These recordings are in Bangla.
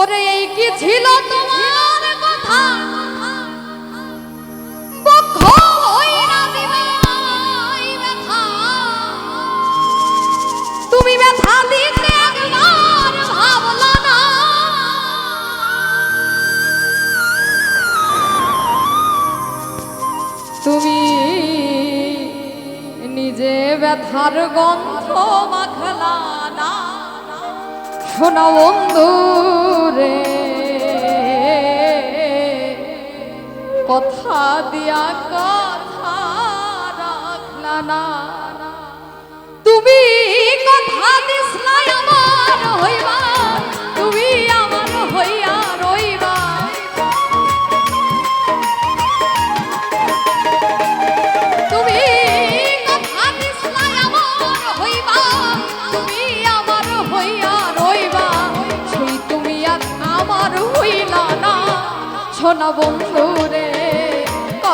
ওরে এই কি ছিল তোমার কথা। তুমি ব্যথা তুমি নিজে ব্যথার গন্ধ মাখলা না। শোনা বন্ধু দিয়া কথা রাখলা না তুমি কথা দিসলা আমার হইবা, তুমি আমার হইয়া রইবা। তুমি কথা আমার হইবা, তুমি আমার হইয়া রইবা। সেই তুমি আর আমার হইলা না শোনা বন্ধু রে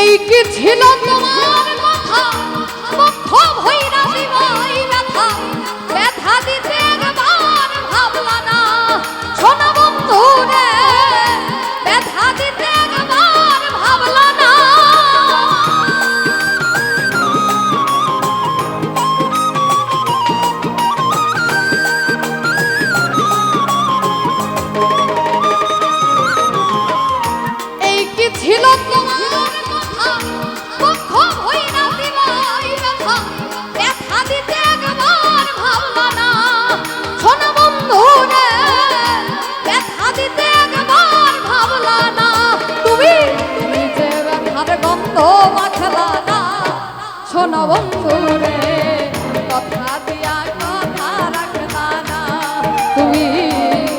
এই কি ছিল তোমার কথা মুখ ভৈরা দিবাই ব্যথা। ব্যথা দিতে একবার ভাবলা না। শোনা বন্ধু রে গন্ধ মাখলা না। শোনা বন্ধু রে কথা দিয়া কথা রাখলা না। তুমি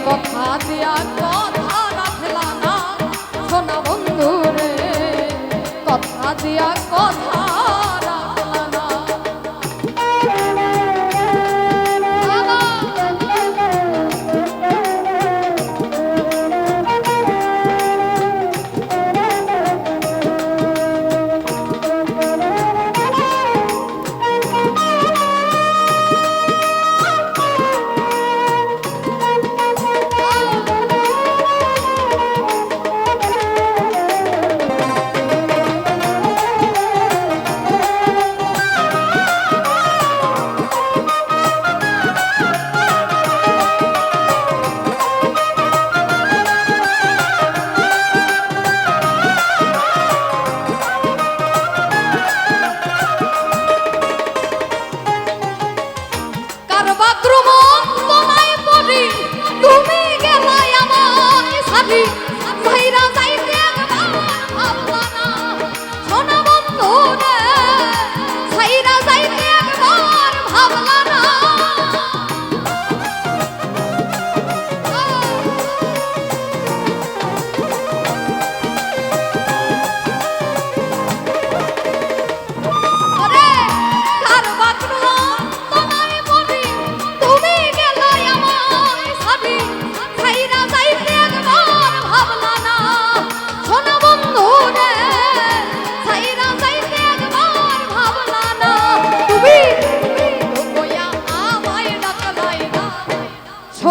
কথা দিয়া কথা রাখলা না। শোনা বন্ধু রে কথা দিয়া কথা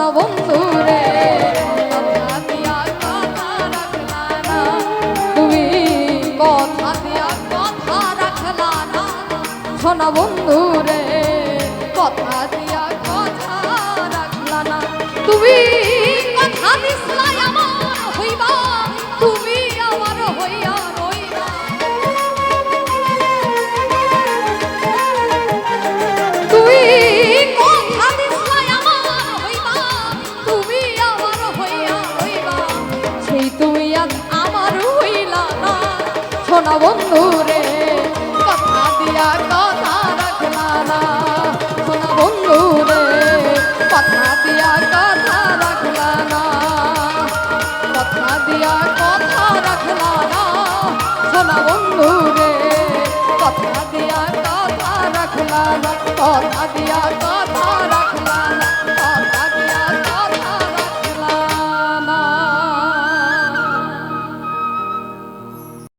শোনো বন্ধু রে কথা দিয়া কথা রাখলা না। তুমি কথা দিয়া কথা রাখলা না। শোনো বন্ধু রে শোনা বন্ধু রে কথা দিয়া কথা রাখলা না। শোনা বন্ধু রে কথা দিয়া কথা রাখলা না। কথা দিয়া কথা রাখলা না। শোনা বন্ধু রে কথা দিয়া কথা রাখলা না। কথা দিয়া কথা রাখলা